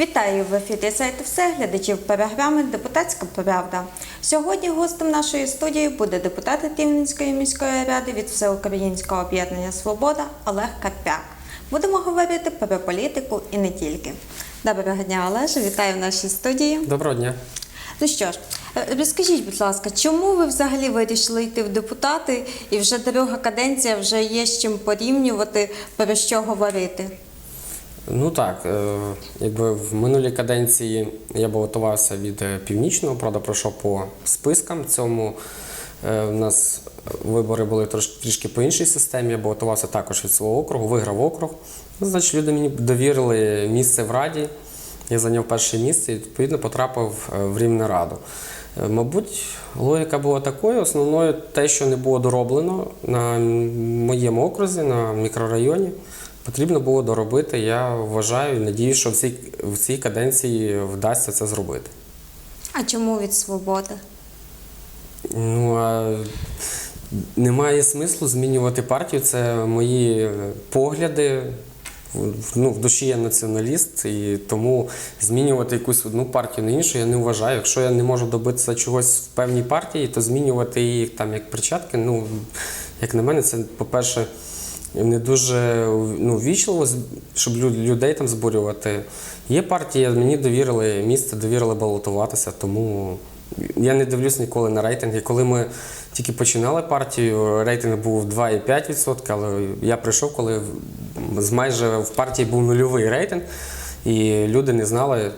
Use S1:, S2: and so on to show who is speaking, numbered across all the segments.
S1: Вітаю в ефірі сайту все глядачів програми Депутатська правда. Сьогодні гостем нашої студії буде депутат Рівненської міської ради від Всеукраїнського об'єднання Свобода Олег Карпяк. Будемо говорити про політику і не тільки. Доброго дня, Олеже, вітаю в нашій студії.
S2: Доброго дня.
S1: Ну що ж, е, розкажіть, будь ласка, чому ви взагалі вирішили йти в депутати і вже друга каденція вже є з чим порівнювати, про що говорити?
S2: Ну так, е, якби в минулій каденції я балотувався від е, північного, правда, пройшов по спискам. Цьому е, у нас вибори були трошки трішки по іншій системі. Я балотувався також від свого округу, виграв округ. Ну, Значить, люди мені довірили місце в раді. Я зайняв перше місце і відповідно потрапив е, в Рівну раду. Е, Мабуть, логіка була такою. Основною те, що не було дороблено на моєму окрузі, на мікрорайоні, потрібно було доробити. Я вважаю і надію, що в цій, в цій каденції вдасться це зробити.
S1: А чому від свободи?
S2: Ну а немає смислу змінювати партію. Це мої погляди. Ну, в душі я націоналіст, і тому змінювати якусь одну партію на іншу я не вважаю. Якщо я не можу добитися чогось в певній партії, то змінювати її там як перчатки, ну як на мене, це, по-перше, не дуже ну, ввічливо, щоб людей там збурювати. Є партія, мені довірили місце, довірили балотуватися, тому я не дивлюсь ніколи на рейтинги. Коли ми тільки починали партію, рейтинг був 2,5%, але я прийшов, коли з майже в партії був нульовий рейтинг, і люди не знали.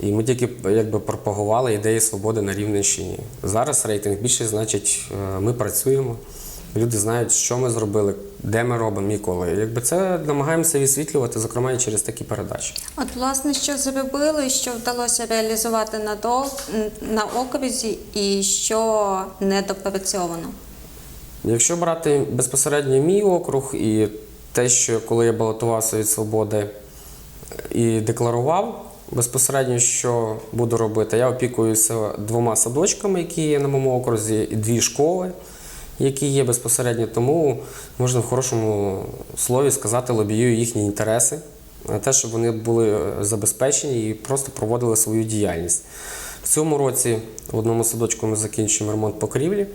S2: І ми тільки якби пропагували ідеї свободи на Рівненщині. Зараз рейтинг більше, значить, е, ми працюємо. Люди знають, що ми зробили, де ми робимо і коли. Якби це намагаємося висвітлювати, зокрема і через такі передачі.
S1: От, власне, що зробили, що вдалося реалізувати на, до, на окрузі і що недопрацьовано?
S2: Якщо брати безпосередньо мій округ і те, що коли я балотувався від свободи і декларував безпосередньо, що буду робити, я опікуюся двома садочками, які є на моєму окрузі, і дві школи, які є безпосередньо. Тому можна в хорошому слові сказати, лобіюю їхні інтереси, те, щоб вони були е, забезпечені і просто проводили свою діяльність. В цьому році в одному садочку ми закінчуємо ремонт покрівлі,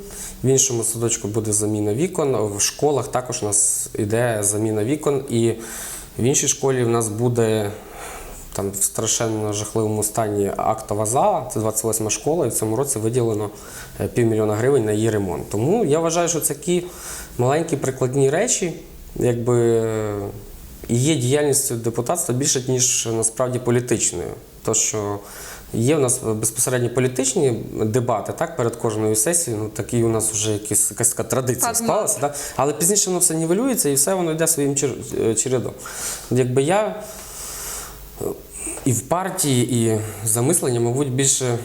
S2: в іншому садочку буде заміна вікон. В школах також у нас йде заміна вікон, і в іншій школі в нас буде там в страшенно жахливому стані актова зала. Це 28 школа, і в цьому році виділено е, півмільйона гривень на її ремонт. Тому я вважаю, що це такі маленькі прикладні речі, якби е, і є діяльністю депутатства більше, ніж насправді політичною. То, що є у нас безпосередньо політичні дебати так, перед кожною сесією, ну такі у нас вже якась, якась така традиція склалася. Так? Але пізніше воно все нівелюється і все воно йде своїм е, чередом. Якби я і в партії, і замислення, мабуть, більше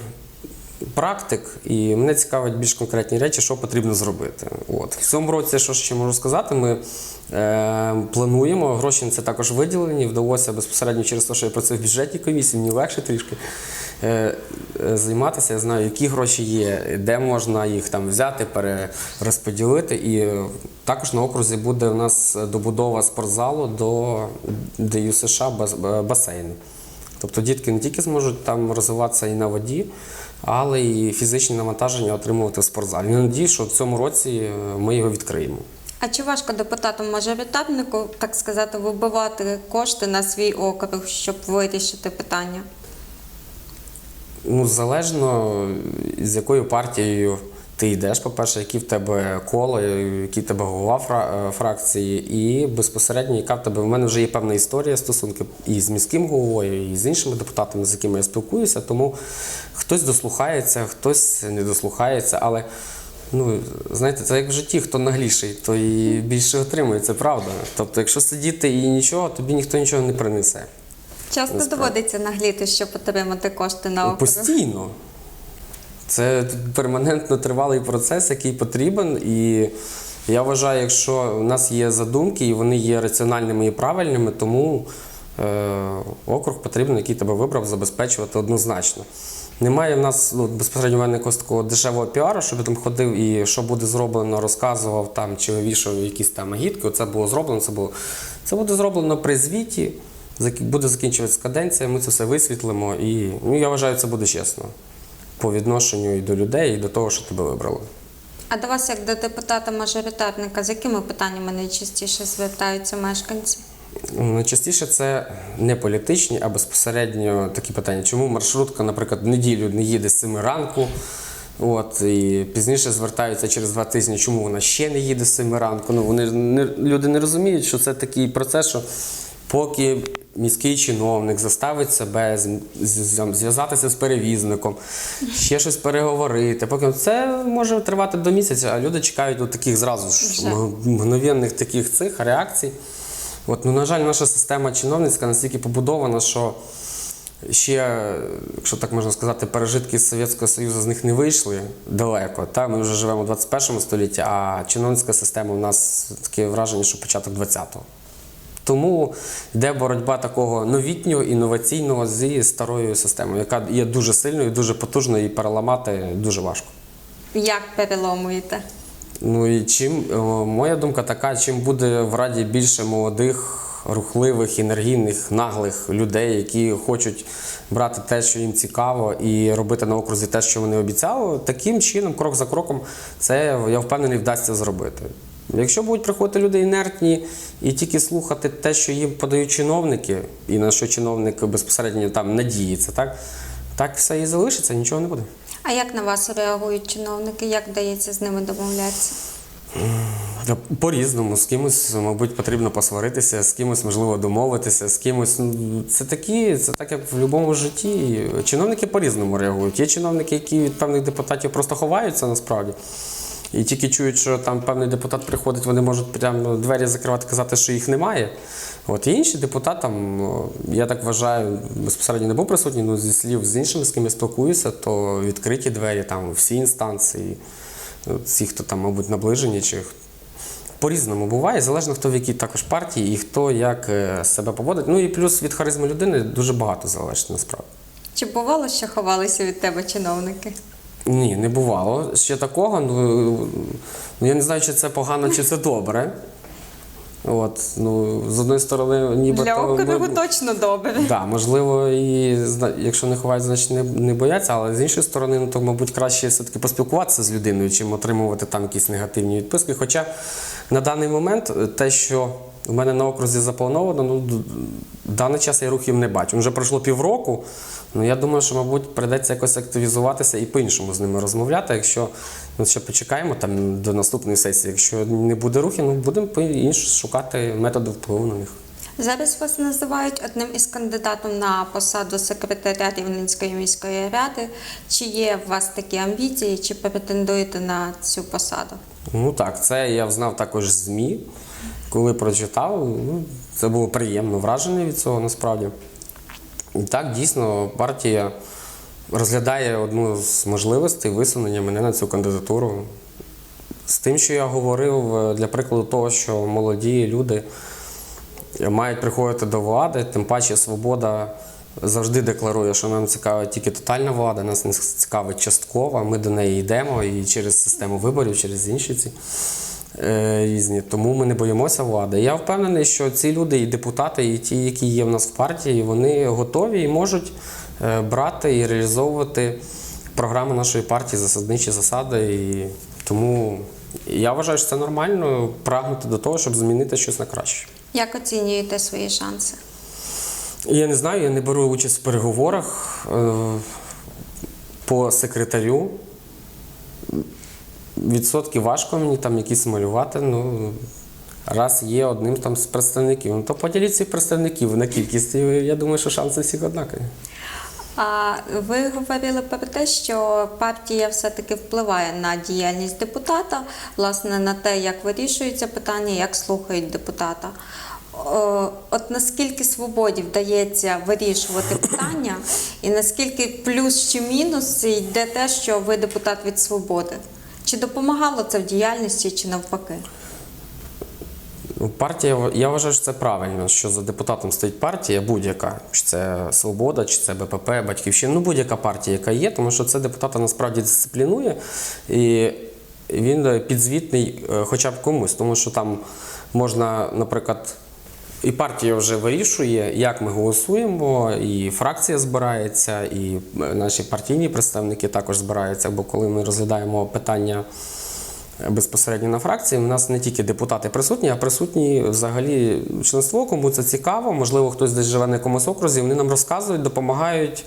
S2: практик, і мене цікавить більш конкретні речі, що потрібно зробити. От. В цьому році, що ще можу сказати, ми е, плануємо, гроші на це також виділені. Вдалося безпосередньо через те, що я працюю в бюджетній комісії, мені легше трішки е, е, займатися. Я знаю, які гроші є, де можна їх там взяти, перерозподілити. І е, також на окрузі буде у нас добудова спортзалу до ДЮ США бас- басейну. Тобто дітки не тільки зможуть там розвиватися і на воді, але і фізичні навантаження отримувати в спортзалі. Я надію, що в цьому році е, ми його відкриємо.
S1: А чи важко депутату-мажоритарнику, так сказати, вибивати кошти на свій округ, щоб вирішити питання?
S2: Ну, залежно з якою партією ти йдеш, по-перше, які в тебе коло, який в тебе голова е, фракції, і безпосередньо, яка в тебе в мене вже є певна історія стосунки і з міським головою, і з іншими депутатами, з якими я спілкуюся. Тому хтось дослухається, хтось не дослухається, але. Ну, знаєте, це як в житті, хто нагліший, то і більше отримує, це правда. Тобто, якщо сидіти і нічого, тобі ніхто нічого не принесе.
S1: Часто доводиться нагліти, щоб отримати кошти на округ?
S2: Постійно. Це перманентно тривалий процес, який потрібен. І я вважаю, якщо в нас є задумки і вони є раціональними і правильними, тому е, округ потрібен, який тебе вибрав, забезпечувати однозначно. Немає в нас ну, безпосередньо в мене якогось такого дешевого піару, щоб я там ходив і що буде зроблено, розказував там чи вивішував якісь там агітки. Це було зроблено. Це було це буде зроблено при звіті. Буде закінчуватися каденція, ми це все висвітлимо, і ну, я вважаю, це буде чесно по відношенню і до людей, і до того, що тебе вибрали.
S1: А до вас, як до депутата-мажоритарника, з якими питаннями найчастіше звертаються мешканці?
S2: Найчастіше це не політичні, а безпосередньо такі питання. Чому маршрутка, наприклад, в неділю не їде з 7 ранку? От, і пізніше звертаються через два тижні, чому вона ще не їде з 7 ранку. Ну, вони не, люди не розуміють, що це такий процес, що поки міський чиновник заставить себе зв'язатися з перевізником, ще щось переговорити. Поки це може тривати до місяця, а люди чекають от таких зразу ж мгновенних таких цих реакцій. От, ну, на жаль, наша система чиновницька настільки побудована, що ще, якщо так можна сказати, пережитки з Совєтського Союзу з них не вийшли далеко. Та? Ми вже живемо в 21 столітті, а чиновницька система у нас таке враження, що початок 20-го. Тому йде боротьба такого новітнього, інноваційного зі старою системою, яка є дуже сильною, дуже потужною і переламати дуже важко.
S1: Як переломуєте?
S2: Ну і чим моя думка така, чим буде в раді більше молодих, рухливих, енергійних, наглих людей, які хочуть брати те, що їм цікаво, і робити на окрузі те, що вони обіцяли, таким чином, крок за кроком, це я впевнений, вдасться зробити. Якщо будуть приходити люди інертні і тільки слухати те, що їм подають чиновники, і на що чиновник безпосередньо там надіється, так, так все і залишиться, нічого не буде.
S1: А як на вас реагують чиновники? Як вдається з ними домовлятися?
S2: По-різному, з кимось, мабуть, потрібно посваритися, з кимось можливо домовитися, з кимось. ну, Це такі, це так як в будь-якому житті. Чиновники по-різному реагують. Є чиновники, які від певних депутатів просто ховаються насправді. І тільки чують, що там певний депутат приходить, вони можуть прямо двері закривати, казати, що їх немає. От і інші депутати, там, я так вважаю, безпосередньо не був присутній, але зі слів з іншими, з ким я спілкуюся, то відкриті двері там всі інстанції, от всі, хто там, мабуть, наближені, чи по-різному буває, залежно хто в якій також партії і хто як е, себе поводить. Ну і плюс від харизми людини дуже багато залежить насправді.
S1: Чи бувало, що ховалися від тебе чиновники?
S2: Ні, не бувало. Ще такого. Ну, ну я не знаю, чи це погано, чи це добре. От, ну, з одної сторони, ніби
S1: Для округу точно добре.
S2: Да, можливо, і якщо не ховають, значить не, не бояться, але з іншої сторони, ну то, мабуть, краще все-таки поспілкуватися з людиною, чим отримувати там якісь негативні відписки. Хоча на даний момент те, що в мене на окрузі заплановано, ну в даний час я рухів не бачу. Вже пройшло півроку. Ну я думаю, що, мабуть, прийдеться якось активізуватися і по-іншому з ними розмовляти. Якщо ну, ще почекаємо там до наступної сесії, якщо не буде рухів, ну будемо шукати методи впливу на них.
S1: Зараз вас називають одним із кандидатів на посаду секретаря Рівненської міської ради. Чи є у вас такі амбіції, чи претендуєте на цю посаду?
S2: Ну так, це я взнав також ЗМІ. Коли прочитав, ну, це було приємно вражений від цього насправді. І так, дійсно, партія розглядає одну з можливостей висунення мене на цю кандидатуру. З тим, що я говорив, е, для прикладу того, що молоді люди мають приходити до влади, тим паче свобода завжди декларує, що нам цікава тільки тотальна влада, нас не цікавить часткова. Ми до неї йдемо і через систему виборів, через інші ці різні. Тому ми не боїмося влади. Я впевнений, що ці люди, і депутати, і ті, які є в нас в партії, вони готові і можуть е, брати і реалізовувати програму нашої партії, засадничі засади. І тому я вважаю, що це нормально прагнути до того, щоб змінити щось на краще.
S1: Як оцінюєте свої шанси?
S2: Я не знаю, я не беру участь в переговорах е, по секретарю. Відсотки важко мені там якісь малювати. Ну, раз є одним там з представників. Ну, то поділіть цих представників на кількість. Я думаю, що шанси всіх однакові.
S1: А ви говорили про те, що партія все-таки впливає на діяльність депутата, власне, на те, як вирішуються питання, як слухають депутата. От наскільки свободі вдається вирішувати питання, і наскільки плюс чи мінус йде те, що ви депутат від свободи? Чи допомагало це в діяльності, чи навпаки?
S2: Ну, Партія, я вважаю, що це правильно, що за депутатом стоїть партія будь-яка, чи це Свобода, чи це БПП, Батьківщина, ну будь-яка партія, яка є, тому що це депутата насправді дисциплінує, і він підзвітний е, хоча б комусь, тому що там можна, наприклад, І партія вже вирішує, як ми голосуємо, і фракція збирається, і е, наші партійні представники також збираються. Бо коли ми розглядаємо питання безпосередньо на фракції, у нас не тільки депутати присутні, а присутні взагалі членство, кому це цікаво. Можливо, хтось десь живе на якомусь окрузі. Вони нам розказують, допомагають.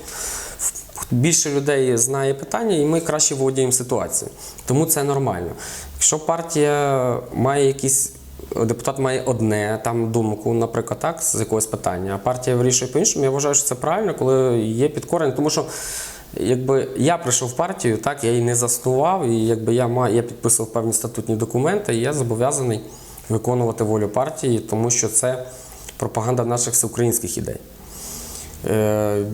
S2: Більше людей знає питання, і ми краще володіємо ситуацією. Тому це нормально. Якщо партія має якісь. Депутат має одне там думку, наприклад, так, з якогось питання, а партія вирішує по-іншому. Я вважаю, що це правильно, коли є підкорення. Тому що якби я прийшов в партію, так, я її не заснував, і якби я маю, я підписував певні статутні документи, і я зобов'язаний виконувати волю партії, тому що це пропаганда наших всеукраїнських ідей. Е,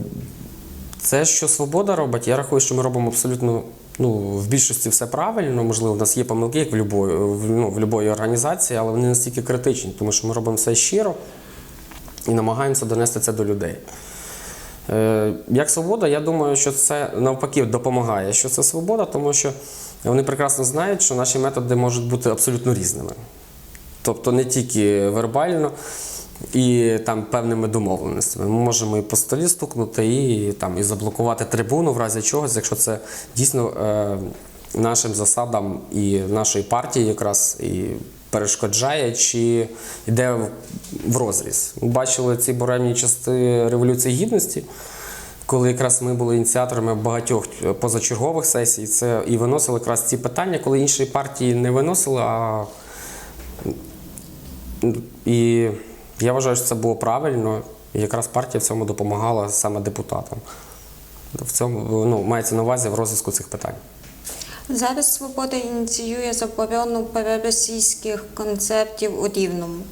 S2: це, що свобода робить, я рахую, що ми робимо абсолютно ну, в більшості все правильно. Можливо, в нас є помилки, як в любої, ну, в любої організації, але вони настільки критичні, тому що ми робимо все щиро і намагаємося донести це до людей. Е, як свобода, я думаю, що це навпаки допомагає, що це свобода, тому що вони прекрасно знають, що наші методи можуть бути абсолютно різними. Тобто не тільки вербально і там певними домовленостями. Ми можемо і по столі стукнути, і там і заблокувати трибуну в разі чогось, якщо це дійсно е, нашим засадам і нашої партії якраз і перешкоджає чи йде в- розріз. Ми бачили ці буремні части Революції Гідності. Коли якраз ми були ініціаторами багатьох позачергових сесій, це і виносили якраз ці питання, коли інші партії не виносили, а і я вважаю, що це було правильно, і якраз партія в цьому допомагала саме депутатам. В цьому ну, мається на увазі в розвитку цих питань.
S1: Зараз свобода ініціює заборону переросійських концертів у Рівному.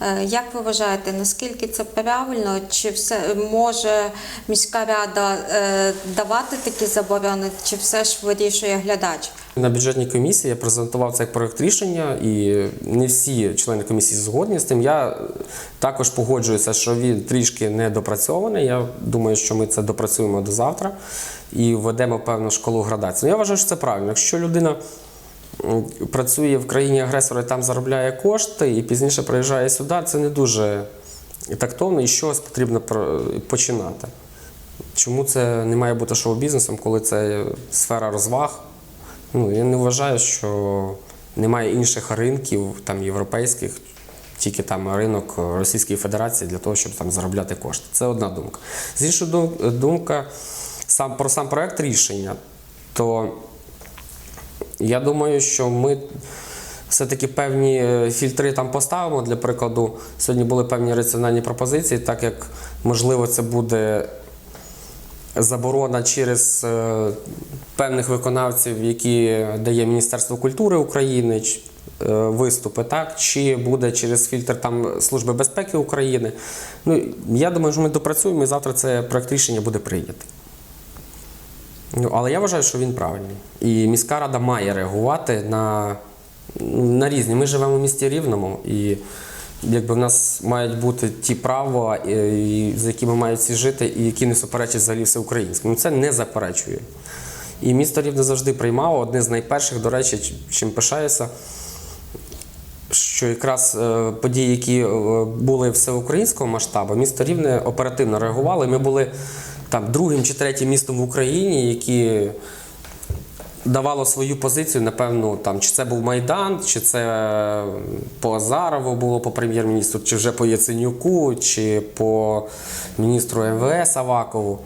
S1: Е, Як ви вважаєте, наскільки це правильно? Чи все може міська рада е, давати такі заборони, чи все ж вирішує глядач?
S2: На бюджетній комісії я презентував цей проект рішення, і не всі члени комісії згодні з тим. Я також погоджуюся, що він трішки недопрацьований. Я думаю, що ми це допрацюємо до завтра і введемо певну шкалу градації. Ну, Я вважаю, що це правильно. Якщо людина працює в країні агресора і там заробляє кошти, і пізніше приїжджає сюди, це не дуже тактовно і чогось потрібно починати. Чому це не має бути шоу-бізнесом, коли це сфера розваг? Ну, я не вважаю, що немає інших ринків там, європейських, тільки там ринок Російської Федерації для того, щоб там заробляти кошти. Це одна думка. З іншої дум- думка сам, про сам проект рішення, то я думаю, що ми все-таки певні е, фільтри там поставимо. Для прикладу, сьогодні були певні раціональні пропозиції, так як можливо це буде заборона через е, певних виконавців, які дає Міністерство культури України, е, виступи, так, чи буде через фільтр там Служби безпеки України. Ну, я думаю, що ми допрацюємо і завтра це проект рішення буде прийнятий. Ну, але я вважаю, що він правильний. І міська рада має реагувати на, на різні. Ми живемо в місті Рівному, і якби в нас мають бути ті права, і, з якими мають всі жити, і які не суперечать взагалі всеукраїнському. Це не заперечує. І місто Рівне завжди приймало одне з найперших, до речі, чим пишаюся, що якраз е, події, які е, були всеукраїнського масштабу, місто Рівне оперативно реагувало. Ми були там другим чи третім містом в Україні, які давало свою позицію, напевно, там, чи це був Майдан, чи це по Азарову було по прем'єр-міністру, чи вже по Яценюку, чи по міністру МВС Авакову.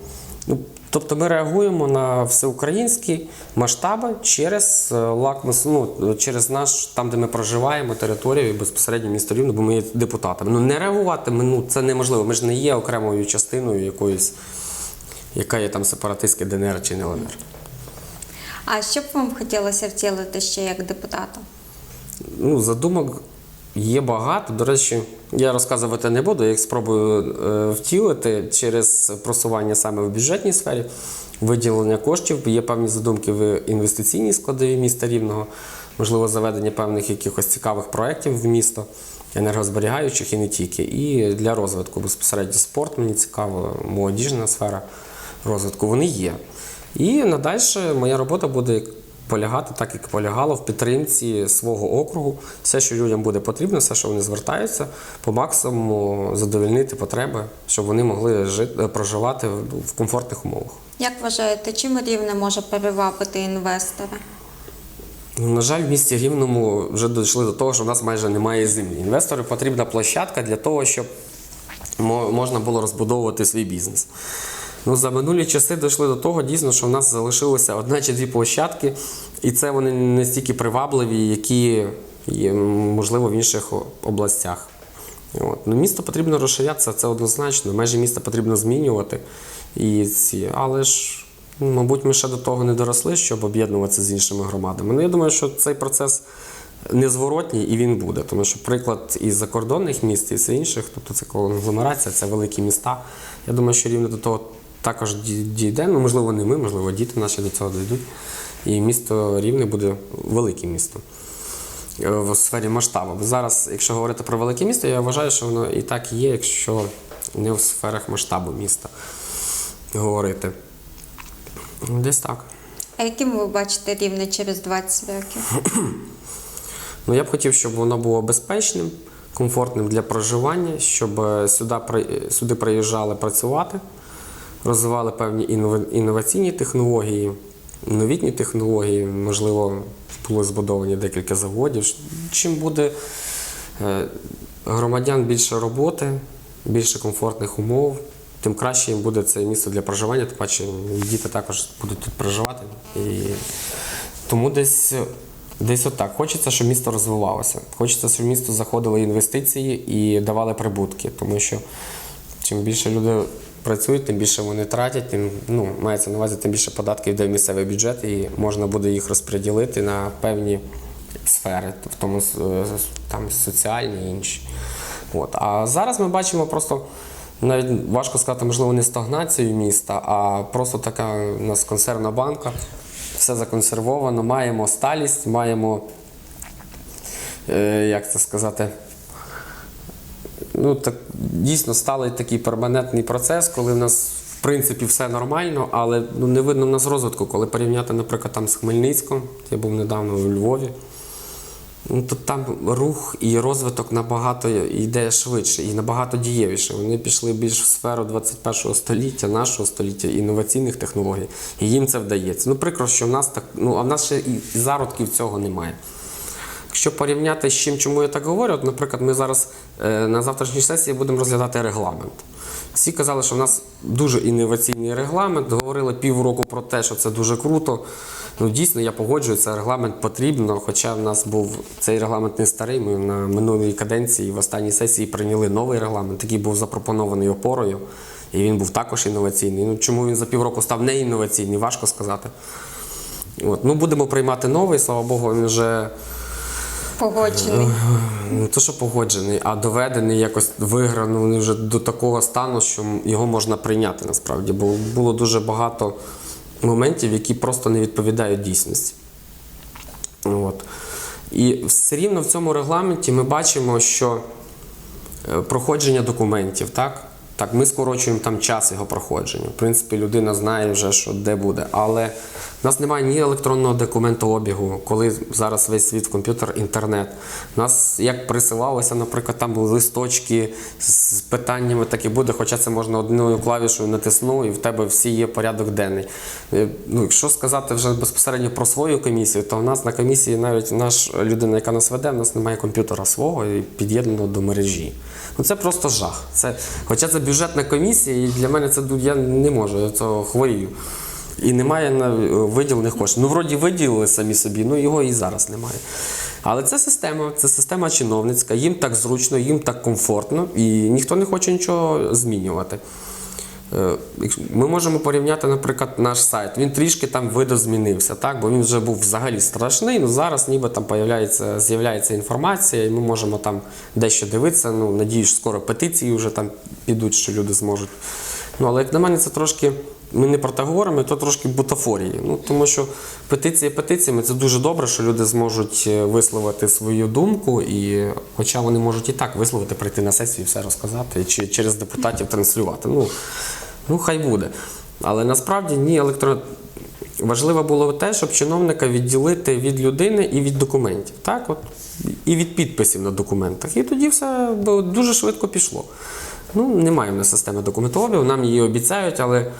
S2: Ну, тобто ми реагуємо на всеукраїнські масштаби через е, лакмус, ну, через наш, там, де ми проживаємо, територію, і безпосередньо місто Рівне, бо ми є депутатами. Ну, не реагувати ну, це неможливо. Ми ж не є окремою частиною якоїсь, яка є там сепаратистське ДНР чи не ЛНР.
S1: А що б вам хотілося втілити ще як депутату?
S2: Ну, задумок є багато. До речі, я розказувати не буду, я їх спробую е, втілити через просування саме в бюджетній сфері, виділення коштів. Є певні задумки в інвестиційній складовій міста Рівного, можливо, заведення певних якихось цікавих проєктів в місто, енергозберігаючих і не тільки. І для розвитку безпосередньо спорт мені цікаво, молодіжна сфера розвитку. Вони є. І надальше моя робота буде полягати так, як полягало в підтримці свого округу. Все, що людям буде потрібно, все, що вони звертаються, по максимуму задовольнити потреби, щоб вони могли жити, проживати в в комфортних умовах.
S1: Як вважаєте, чим рівне може перевабити інвестора?
S2: Ну, На жаль, в місті Рівному вже дійшли до того, що в нас майже немає землі. Інвестору потрібна площадка для того, щоб можна було розбудовувати свій бізнес. Ну, за минулі часи дійшли до того, дійсно, що в нас залишилося одна чи дві площадки, і це вони не стільки привабливі, які є, можливо, в інших областях. От. Ну, місто потрібно розширятися, це однозначно. Межі міста потрібно змінювати. І ці, але ж, мабуть, ми ще до того не доросли, щоб об'єднуватися з іншими громадами. Ну, я думаю, що цей процес незворотній і він буде. Тому що приклад із закордонних міст і все інших, тобто це конгломерація, це великі міста. Я думаю, що рівно до того також дійде. Ну, можливо, не ми, можливо, діти наші до цього дійдуть. І місто Рівне буде великим містом е, в сфері масштабу. Бо зараз, якщо говорити про велике місто, я вважаю, що воно і так є, якщо не в сферах масштабу міста говорити. Десь так.
S1: А яким ви бачите рівне через 20 років?
S2: Ну, я б хотів, щоб воно було безпечним, комфортним для проживання, щоб е, сюди, сюди приїжджали працювати, розвивали певні інноваційні технології, новітні технології, можливо, були збудовані декілька заводів. Чим буде е, громадян більше роботи, більше комфортних умов, тим краще їм буде це місто для проживання, тим паче діти також будуть тут проживати. І тому десь, десь отак. Хочеться, щоб місто розвивалося. Хочеться, щоб в місто заходили інвестиції і давали прибутки. Тому що чим більше люди працюють, тим більше вони тратять, тим ну, мається на увазі, тим більше податків йде в місцевий бюджет, і можна буде їх розподілити на певні сфери, в тому е, там соціальні і інші. От. А зараз ми бачимо просто. Навіть важко сказати, можливо, не стагнацію міста, а просто така у нас консервна банка, все законсервовано, маємо сталість, маємо, е, як це сказати, ну, так, дійсно сталий такий перманентний процес, коли в нас в принципі все нормально, але ну, не видно в нас розвитку. Коли порівняти, наприклад, там з Хмельницьком, я був недавно у Львові. Ну, то там рух і розвиток набагато йде швидше і набагато дієвіше. Вони пішли більш в сферу 21 століття, нашого століття, інноваційних технологій, і їм це вдається. Ну, прикро, що в нас так, ну а в нас ще і зародків цього немає. Якщо порівняти з чим, чому я так говорю, от, наприклад, ми зараз е, на завтрашній сесії будемо розглядати регламент. Всі казали, що в нас дуже інноваційний регламент, говорили півроку про те, що це дуже круто. Ну, дійсно, я погоджуюся, регламент потрібно, хоча в нас був цей регламент не старий. Ми на минулій каденції в останній сесії прийняли новий регламент, який був запропонований опорою, і він був також інноваційний. Ну, чому він за півроку став не інноваційний, важко сказати. От. Ну, будемо приймати новий, слава Богу, він вже
S1: Погоджений.
S2: не то, що погоджений, а доведений, якось виграний вже до такого стану, що його можна прийняти насправді. Бо було дуже багато моментів, які просто не відповідають дійсності. От. І все рівно в цьому регламенті ми бачимо, що е, проходження документів, так? Так, ми скорочуємо там час його проходження. В принципі, людина знає вже, що де буде. Але в нас немає ні електронного документообігу, коли зараз весь світ комп'ютер, інтернет. У нас як присилалося, наприклад, там були листочки з питаннями, так і буде, хоча це можна одною клавішою натиснув, і в тебе всі є порядок денний. Е, Ну, якщо сказати вже безпосередньо про свою комісію, то в нас на комісії навіть наш людина, яка нас веде, в нас немає комп'ютера свого і під'єднаного до мережі. Ну це просто жах. Це, хоча це бюджетна комісія, і для мене це я не можу, я цього хворію. І немає виділених коштів. Ну, вроді виділили самі собі, ну його і зараз немає. Але це система, це система чиновницька, їм так зручно, їм так комфортно, і ніхто не хоче нічого змінювати. Е, Ми можемо порівняти, наприклад, наш сайт. Він трішки там видозмінився, так? бо він вже був взагалі страшний. Ну зараз ніби там з'являється інформація, і ми можемо там дещо дивитися. Ну, надіюсь, скоро петиції вже там підуть, що люди зможуть. Ну, але як на мене, це трошки. Ми не про те говоримо, то трошки бутафорії. Ну, тому що петиції петиціями це дуже добре, що люди зможуть е, висловити свою думку, і хоча вони можуть і так висловити, прийти на сесію, все розказати, чи через депутатів транслювати. Ну, ну хай буде. Але насправді ні електро... важливо було те, щоб чиновника відділити від людини і від документів. Так, от, і від підписів на документах. І тоді все дуже швидко пішло. Ну, немає в нас системи документообігу, нам її обіцяють, але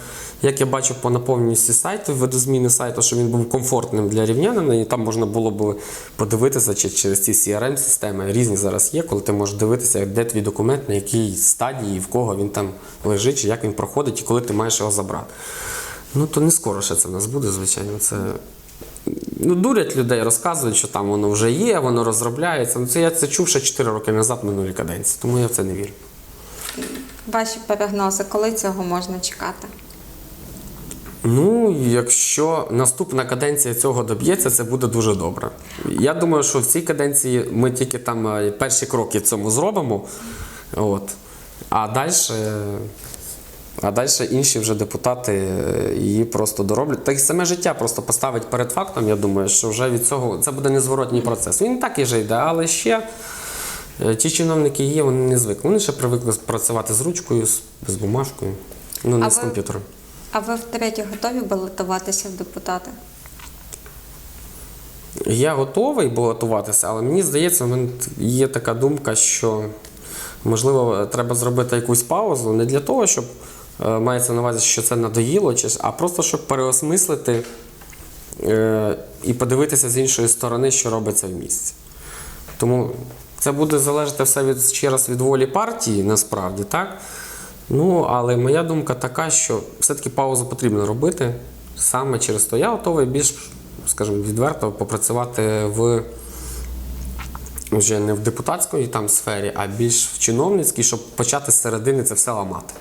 S2: як я бачу по наповненості сайту, видозміни сайту, що він був комфортним для рівнянина, і там можна було б подивитися чи через ці CRM-системи. Різні зараз є, коли ти можеш дивитися, де твій документ, на якій стадії, в кого він там лежить, чи як він проходить, і коли ти маєш його забрати. Ну, то не скоро ще це в нас буде, звичайно. Це ну, дурять людей, розказують, що там воно вже є, воно розробляється. Ну, це я це чув ще 4 роки назад минулі каденції, тому я в це не вірю.
S1: Ваші прогнози, коли цього можна чекати?
S2: Ну, якщо наступна каденція цього доб'ється, це буде дуже добре. Я думаю, що в цій каденції ми тільки там е, перші кроки цьому зробимо. От. А далі. А далі інші вже депутати е, її просто дороблять. Та й саме життя просто поставить перед фактом. Я думаю, що вже від цього це буде незворотній процес. Він так і вже йде, але ще е, ті чиновники є, вони не звикли. Вони ще привикли працювати з ручкою, з, бумажкою, ну не
S1: А
S2: з
S1: ви-
S2: комп'ютером.
S1: А ви втретє готові балотуватися в депутати?
S2: Я готовий балотуватися, але мені здається, в мене є така думка, що можливо треба зробити якусь паузу не для того, щоб мається на увазі, що це надоїло, а просто щоб переосмислити е, і подивитися з іншої сторони, що робиться в місті. Тому це буде залежати все від ще раз від волі партії, насправді, так? Ну, але моя думка така, що все-таки паузу потрібно робити саме через то. Я готовий більш, скажімо, відверто попрацювати в вже не в депутатській там сфері, а більш в чиновницькій, щоб почати з середини це все ламати.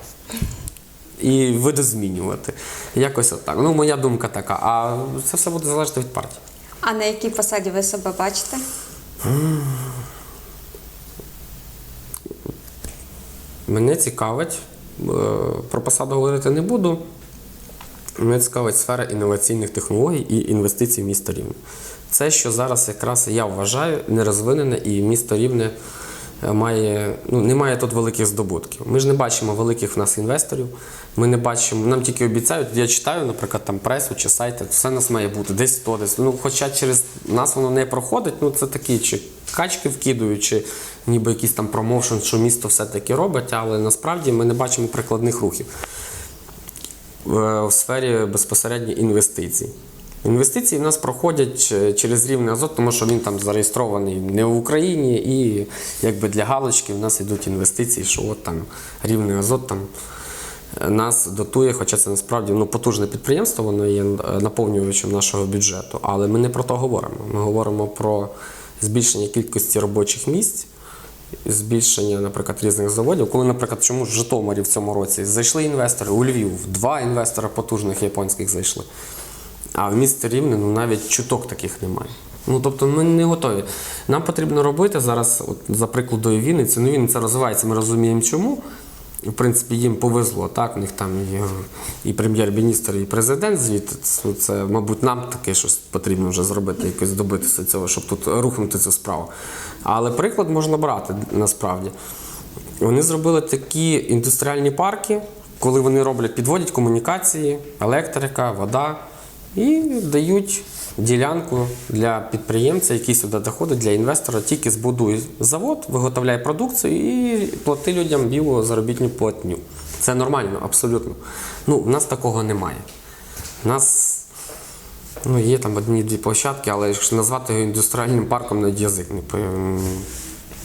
S2: І видозмінювати. Якось отак. Ну, моя думка така. А це все буде залежати від партії.
S1: А на якій посаді ви себе бачите?
S2: Мене цікавить, е, про посаду говорити не буду. Мене цікавить сфера інноваційних технологій і інвестицій в місто Рівне. Це, що зараз якраз я вважаю нерозвинене, і місто Рівне має, ну, не має тут великих здобутків. Ми ж не бачимо великих в нас інвесторів. Ми не бачимо, нам тільки обіцяють, я читаю, наприклад, там пресу чи сайти, все нас має бути десь то, десь. Ну, хоча через нас воно не проходить, ну це такі чи качки вкидують, чи ніби якийсь там промоушен, що місто все-таки робить, але насправді ми не бачимо прикладних рухів в в сфері безпосередньо інвестицій. Інвестиції в нас проходять е, через рівний азот, тому що він там зареєстрований не в Україні, і якби для галочки в нас йдуть інвестиції, що от там рівний азот там е, нас дотує, хоча це насправді ну, потужне підприємство, воно є е, наповнювачем нашого бюджету. Але ми не про то говоримо. Ми говоримо про збільшення кількості робочих місць, збільшення, наприклад, різних заводів. Коли, наприклад, чому в Житомирі в цьому році зайшли інвестори у Львів, два інвестора потужних японських зайшли. А в місті Рівне ну, навіть чуток таких немає. Ну тобто ми не готові. Нам потрібно робити зараз, от, за прикладою Вінниці, ну Вінниця розвивається, ми розуміємо чому. В принципі, їм повезло, так? У них там і, і прем'єр-міністр, і президент звідти. Це, це, мабуть, нам таке щось потрібно вже зробити, якось добитися цього, щоб тут рухнути цю справу. Але приклад можна брати насправді. Вони зробили такі індустріальні парки, коли вони роблять, підводять комунікації, електрика, вода і дають ділянку для підприємця, який сюди доходить, для інвестора, тільки збудує завод, виготовляє продукцію і плати людям білу заробітну платню. Це нормально, абсолютно. Ну, в нас такого немає. У нас Ну, є там одні-дві площадки, але якщо назвати його індустріальним парком, навіть язик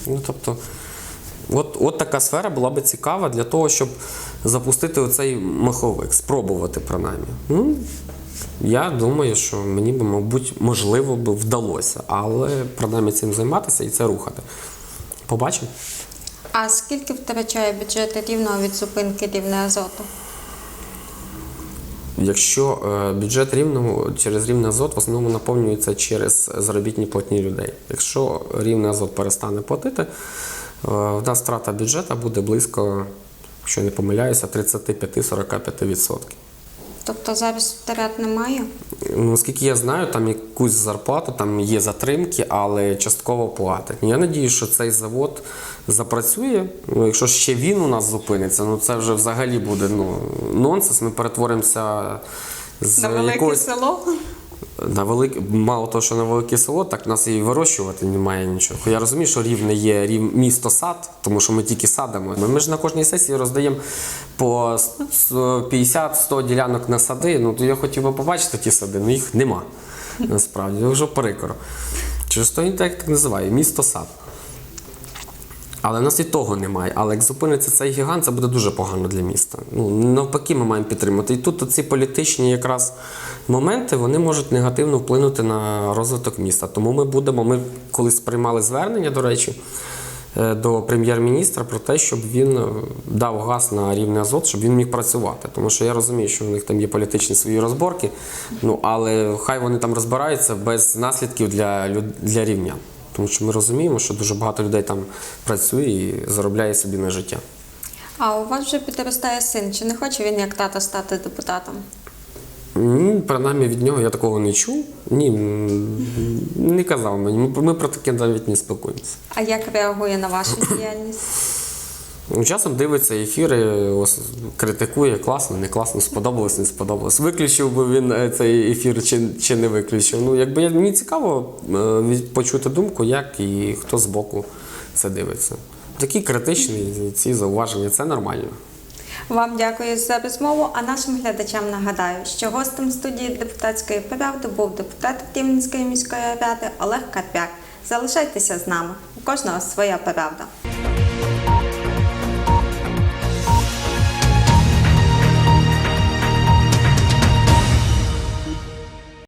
S2: Ну, тобто, от, от така сфера була би цікава для того, щоб запустити оцей маховик, спробувати принаймні. Я думаю, що мені би, мабуть, можливо би вдалося, але принаймні цим займатися і це рухати. Побачимо.
S1: А скільки втрачає бюджет рівного від зупинки рівне азоту?
S2: Якщо е, бюджет рівного через рівний азот в основному наповнюється через заробітні платні людей. Якщо рівний азот перестане платити, е, в нас втрата бюджету буде близько, якщо я не помиляюся, 35-45%.
S1: Тобто зараз втрат немає?
S2: Ну, Наскільки я знаю, там якусь зарплату, там є затримки, але частково платять. Я надію, що цей завод запрацює. Ну, якщо ще він у нас зупиниться, ну це вже взагалі буде ну, нонсенс. Ми перетворимося з
S1: На велике
S2: якогось
S1: село.
S2: На велик... мало того, що на велике село, так нас і вирощувати немає нічого. Я розумію, що рівне є рів, місто сад, тому що ми тільки садимо. Ми, ж на кожній сесії роздаємо по с- с- 50-100 ділянок на сади. Ну то я хотів би побачити ті сади, але їх нема. Насправді, вже прикро. Через то він так називає місто сад. Але в нас і того немає. Але як зупиниться цей гігант, це буде дуже погано для міста. Ну навпаки, ми маємо підтримати. І тут ці політичні якраз моменти вони можуть негативно вплинути на розвиток міста. Тому ми будемо. Ми колись приймали звернення, до речі, е, до прем'єр-міністра про те, щоб він е, дав газ на рівний азот, щоб він міг працювати. Тому що я розумію, що в них там є політичні свої розборки. Ну але хай вони там розбираються без наслідків для, для рівня. Тому що ми розуміємо, що дуже багато людей там працює і заробляє собі на життя.
S1: А у вас вже підростає син. Чи не хоче він як тато стати депутатом?
S2: Ні, принаймні від нього я такого не чув. Ні, не казав мені. Ми- Ми про таке навіть не спілкуємося.
S1: А як реагує на вашу діяльність?
S2: Ну, Часом дивиться ефіри, ос- критикує, класно, не класно, сподобалось, не сподобалось. Виключив би він е, цей ефір чи, чи не виключив. Ну, якби мені цікаво е, почути думку, як і хто збоку це дивиться. Такі критичні ці зауваження, це нормально.
S1: Вам дякую за розмову. А нашим глядачам нагадаю, що гостем студії депутатської правди був депутат Рівненської міської ради Олег Карпяк. Залишайтеся з нами. У кожного своя правда.